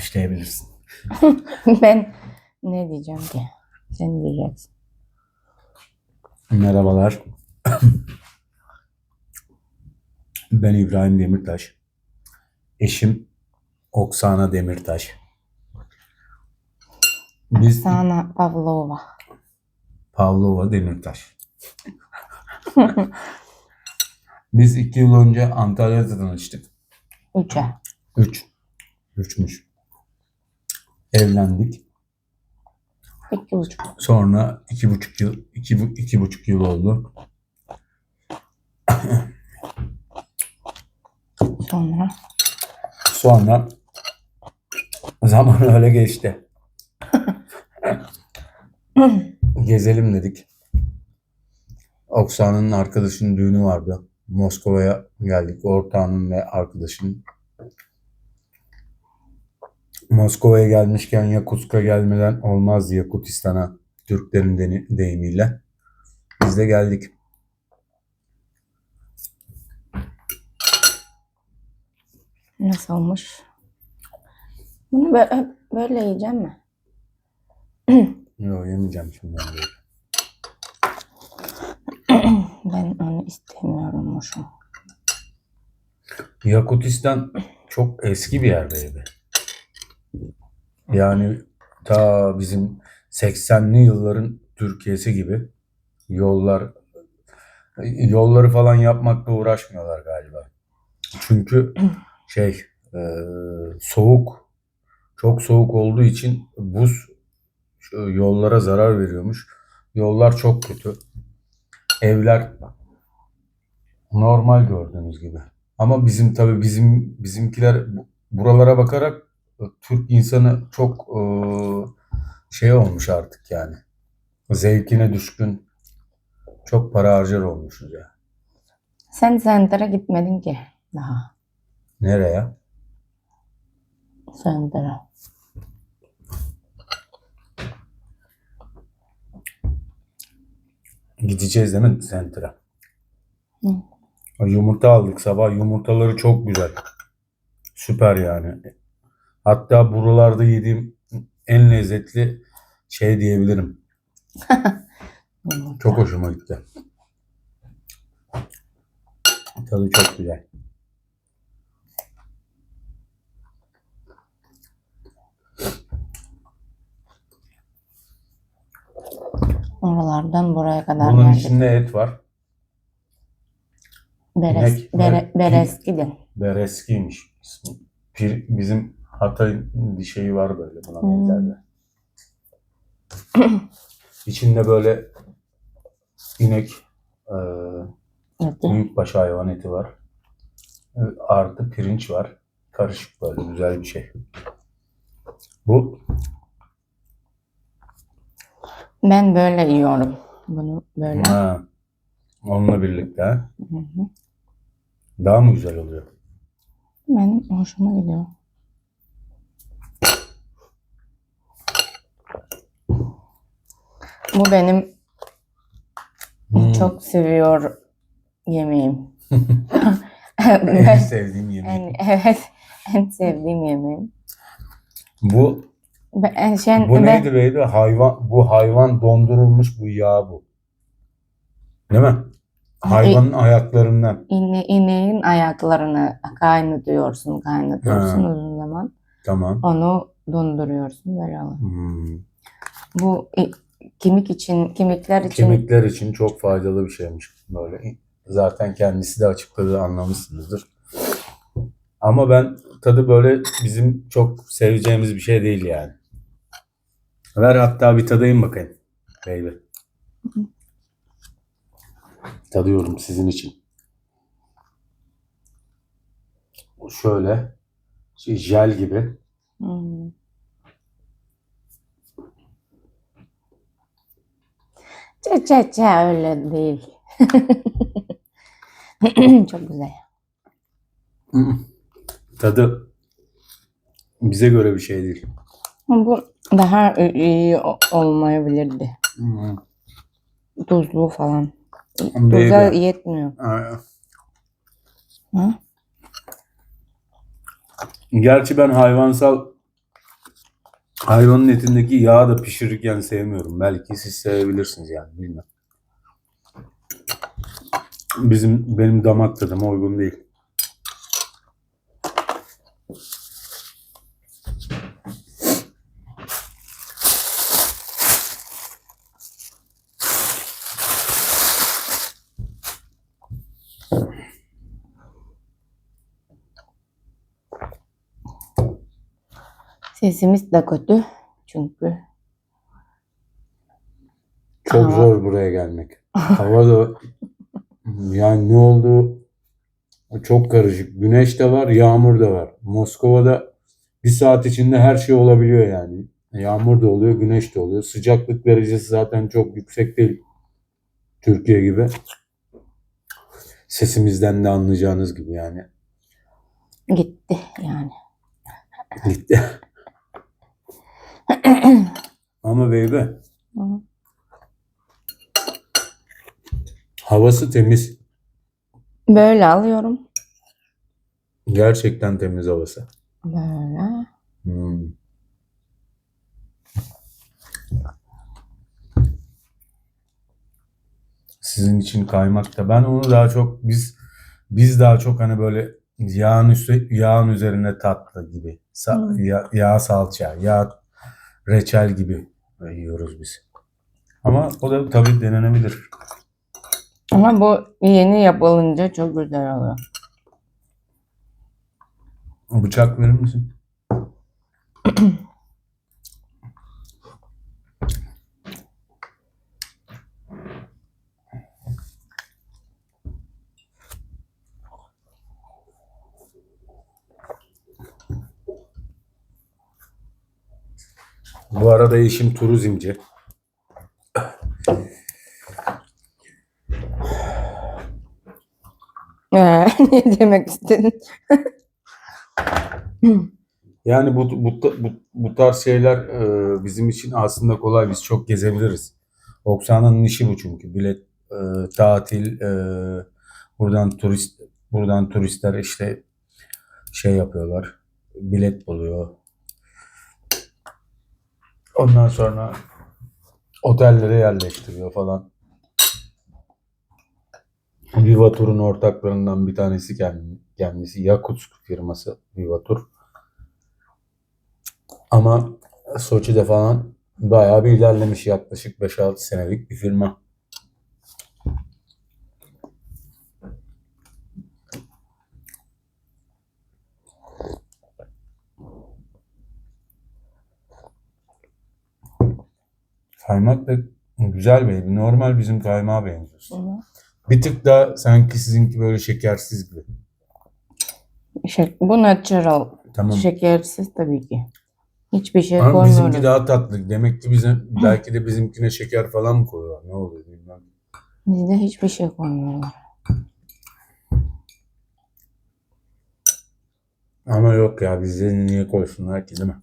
Başlayabilirsin. ben ne diyeceğim ki? Sen diyeceksin. Merhabalar. ben İbrahim Demirtaş. Eşim Oksana Demirtaş. Biz Sana Pavlova. Pavlova Demirtaş. Biz iki yıl önce Antalya'da tanıştık. Üçe. Üç. Üçmüş. Evlendik. İki buçuk. Sonra iki buçuk yıl, iki, bu- iki buçuk yıl oldu. Sonra Sonra zaman öyle geçti. Gezelim dedik. Oksan'ın arkadaşının düğünü vardı. Moskova'ya geldik. Ortağının ve arkadaşının. Moskova'ya gelmişken Yakutsk'a gelmeden olmaz Yakutistan'a Türklerin deyimiyle. Biz de geldik. nasıl olmuş? Bunu böyle, böyle yiyeceğim mi? Yok yemeyeceğim şimdi. ben onu istemiyormuşum. Yakutistan çok eski bir yer beybi. Yani ta bizim 80'li yılların Türkiye'si gibi yollar yolları falan yapmakla uğraşmıyorlar galiba. Çünkü şey e, soğuk çok soğuk olduğu için buz yollara zarar veriyormuş. Yollar çok kötü. Evler normal gördüğünüz gibi. Ama bizim tabii bizim bizimkiler bu- buralara bakarak Türk insanı çok e, şey olmuş artık yani. Zevkine düşkün. Çok para harcar olmuşuz ya. Sen Center'a gitmedin ki daha. Nereye? Center'a. Gideceğiz değil mi Center'a? Hı. Yumurta aldık sabah. Yumurtaları çok güzel. Süper yani. Hatta buralarda yediğim en lezzetli şey diyebilirim. Çok hoşuma gitti. Tadı çok güzel. Oralardan buraya kadar Bunun geldik. içinde et var. Beres, inek- bere, Bereskidin. Bereskiymiş ismi. Pir, bizim Hatay'ın bir şeyi var böyle buna Hmm. İçinde böyle inek, e, Evet. büyükbaş hayvan eti var. E, Artı pirinç var. Karışık böyle güzel bir şey. Bu Ben böyle yiyorum. Bunu böyle. ha, onunla birlikte. Hı hı. daha mı güzel oluyor? Benim hoşuma gidiyor. Bu benim Hmm. çok seviyor yemeğim. En sevdiğim yemek. en, evet, en sevdiğim yemeğim. Bu Ben, şey, Bu ben, neydi beydi? Hayvan, bu hayvan dondurulmuş bu yağ bu. Değil mi? Hayvanın ayaklarından. ine, ineğin ayaklarını kaynatıyorsun, kaynatıyorsun Ha. uzun zaman. Tamam. Onu donduruyorsun böyle. Hmm. Bu kemik için, kemikler için Kemikler için çok faydalı bir şeymiş böyle. Zaten kendisi de açıkladı anlamışsınızdır. Ama ben tadı böyle bizim çok seveceğimiz bir şey değil yani. Ver hatta bir tadayım bakayım. Baby. Tadıyorum sizin için. Şöyle şey, jel gibi. Hmm. Çe çe çe öyle değil. Çok güzel. Tadı bize göre bir şey değil. Bu daha iyi olmayabilirdi. Hmm. Tuzlu falan. Tuza yetmiyor. Aa, Hı? Gerçi ben hayvansal Hayvanın etindeki yağı da pişirirken sevmiyorum. Belki siz sevebilirsiniz yani bilmem. Bizim benim damak tadıma uygun değil. Sesimiz de kötü. Çünkü Çok Hava- zor buraya gelmek. Hava da yani ne oldu çok karışık. Güneş de var, yağmur da var. Moskova'da bir saat içinde her şey olabiliyor yani. Yağmur da oluyor, güneş de oluyor. Sıcaklık derecesi zaten çok yüksek değil. Türkiye gibi. Sesimizden de anlayacağınız gibi yani. gitti yani. Gitti. Ama baby Hı. havası temiz. Böyle alıyorum. Gerçekten temiz havası. Böyle. Hmm. Sizin için kaymak da. Ben onu daha çok biz biz daha çok hani böyle yağın üstü yağın üzerine tatlı gibi. Sa- Hmm. ya- yağ salça, yağ reçel gibi yiyoruz biz. Ama o da tabii denenebilir. Ama bu yeni yapılınca çok güzel oluyor. Bıçak verir misin? Bu arada eşim turizmci. Ee, ne demek istedin? Yani bu, bu, bu, bu tarz şeyler e, bizim için aslında kolay. Biz çok gezebiliriz. Oksana'nın işi bu çünkü. Bilet, e, tatil, e, buradan turist, buradan turistler işte şey yapıyorlar. Bilet buluyor. Ondan sonra otellere yerleştiriyor falan. Vivatur'un ortaklarından bir tanesi kend- kendisi. Yakutsk firması Vivatur. Ama Soçi'de falan bayağı bir ilerlemiş yaklaşık 5-6 senelik bir firma. Kaymak da güzel baby. Normal bizim kaymağa benziyorsun. Bir tık da sanki sizinki böyle şekersiz gibi. Şey, bu natural. Tamam. Şekersiz tabii ki. Hiçbir şey Ama koymuyoruz. bizimki daha tatlı. Demek ki bize belki de bizimkine şeker falan mı koyuyorlar? Ne oluyor bilmem. Bizde hiçbir şey koymuyorlar. Ama yok ya bizde niye koysunlar ki değil mi?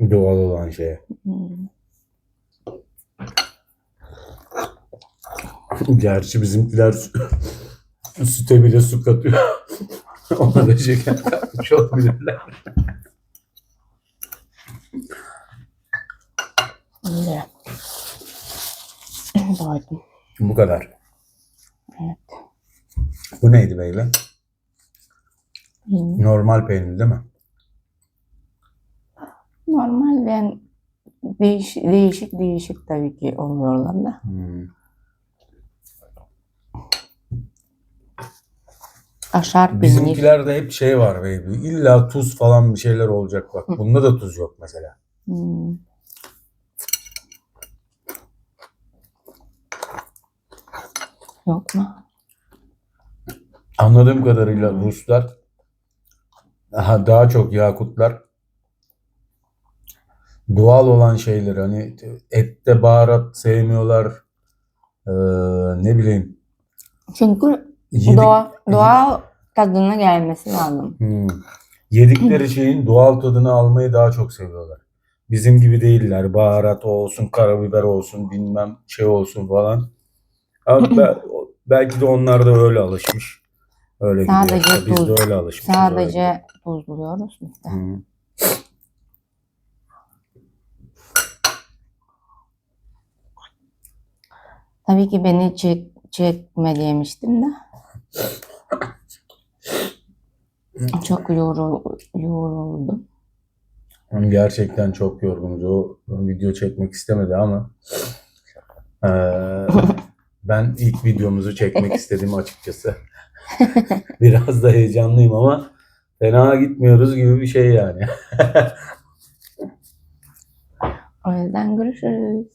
Doğal olan şeye. Hmm. Gerçi bizimkiler sü- süte bile su katıyor. Ona da şeker katmış olabilirler. Doydum. Bu kadar. Evet. Bu neydi? Bilmiyorum. Normal peynir değil mi? Normal ben değiş, değişik değişik tabii ki oluyorlar da. Hmm. Aşar peynir. Bizimkilerde hep şey var baby. İlla tuz falan bir şeyler olacak bak. Bunda da tuz yok mesela. Hmm. Yok mu? Anladığım kadarıyla Ruslar daha, daha çok Yakutlar doğal olan şeyleri hani ette baharat sevmiyorlar. Ee, ne bileyim. Çünkü Yedik, doğal, doğal tadına gelmesi lazım. Hmm. Yedikleri şeyin doğal tadını almayı daha çok seviyorlar. Bizim gibi değiller. Baharat olsun, karabiber olsun, bilmem şey olsun falan. Ama be- belki de onlar da öyle alışmış. Öyle gidiyor. Sadece işte. Biz de tuz. öyle alışmışız. öyle gidiyor. Sadece tuzluyoruz biz de. Tabii ki beni çek, çekme demiştim de. Çok yorul, yoruldum. Gerçekten çok yorgunuz. O video çekmek istemedi ama eee, ben ilk videomuzu çekmek istedim açıkçası. Biraz da heyecanlıyım ama fena gitmiyoruz gibi bir şey yani. O yüzden görüşürüz.